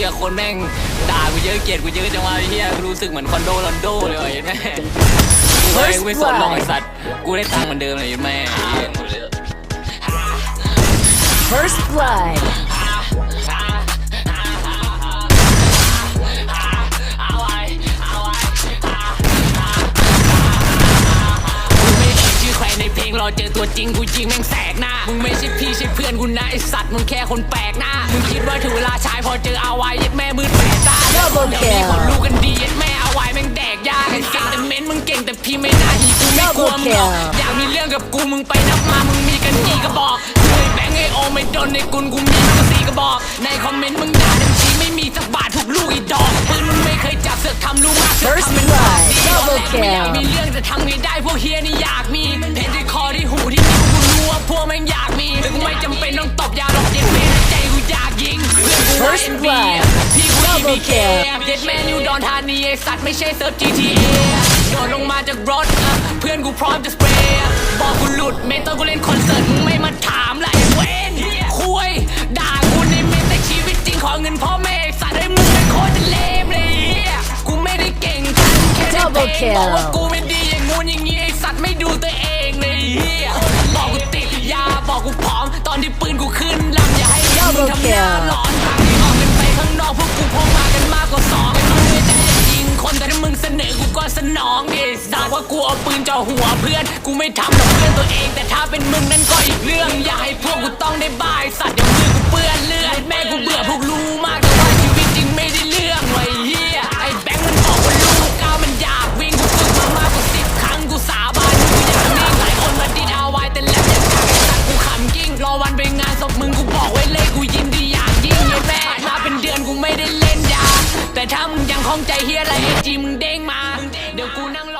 ฮียคนแม่งด่ากูเยอะเกลียดกูเยอะจังวะไอ้เฮียรู้สึกเหมือนคอนโดลอนโดเลยไอ้แม่กูไม่กูไม่สนหรอกไอ้สัตว์กูได้ตังค์เหมือนเดิมเลยไอ้แม่ First blood. งรอเจอตัวจริงกูยิงแม่งแสกหน้า มึงไม่ใช่พี่ใช่เพื่อนกูนะไอสัตว์มึงแค่คนแปลกหน้า มึงคิดว่าถึงเวลาชายพอเจอเอาไว้ยัดแม่มืดแปดตา Double เดี๋ยวนี้ kill คนรู้กันดียัดแม่เอาไว้แม่งแดกยาไอ้เก่งแต่เม้นมึงเก่งแต่พี่ไม่น่าหีกูไม่กลัวมึงหรอก Double kill อยากมีเรื่องกับกูมึงไปนับมา มึงมีกันกี่กระบอกเคยแบงค์ไอโอไม่โดนในกุลกูมีกันสี่กระบอก ในคอมเมนต์มึงด่าดังชีไม่มีสักบาทถูกลูกอีดอกปืนมึงไม่เคยจับเสือกทำลูกมากเสือก First ทำเป็น blood ดี Double ไม่อยาก kill มีเรื่องจะทำไงได้พวกเฮียนี่อยากมีเพน กู First ไว้ blood พี่กู Double EBK kill เย็ดแมนยูดอนธานีไอสัตว์ไม่ใช่เซิร์ฟ GTA โดดลงมาจากรถอะเพื่อนกูพร้อมจะสเปรย์บอกกูหลุดเมตอนกูเล่นคอนเสิร์ตมึงไม่มาถามละไอ้เวนคุยด่ากูในเมนแต่ชีวิตจริงขอเงินพ่อแม่ไอ้สัตว์ให้มึงเป็นโคตรเลมเลยเหี้ยกูไม่ได้เก่งกันแค่ได้ Double เพลง kill บอกว่ากูไม่ดีอย่างงู้นอย่างงี้ไอสัตว์ไม่ดูตัวเอง สนองไอ้สัตว์ว่ากูเอาปืนจ่อหัวเพื่อน กูไม่ทำกับเพื่อนตัวเอง แต่ถ้าเป็นมึงนั่นก็อีกเรื่อง อย่าให้พวกกูต้องได้บายสัตว์เดี๋ยวมือกูเปื้อนเลือดแม่กูเบื่อพวกรู้มากแต่ว่าชีวิตจริงไม่ได้เรื่องไว้เฮียไอ้แบงค์มันบอกว่าลูกก้าวมันอยากวิ่งกูฝึกมามากกว่าสิบครั้งกูสาบานกูอยากนิ่งหลายคนมาดิดเอาไว้แต่แล้วยังกากไอ้สัตว์กูขำกิ้งรอวันไปงานศพมึงกูบอกไว้เลยกูยินดีอย่างยิ่งไอ้แม่มาเป็นเดือนกูไม่ได้เล่นยาแต่ถ้ามึงยังคล่องใจเฮียอะไรไอจีมึงเด้ง เดี๋ยวกูนั่งรอ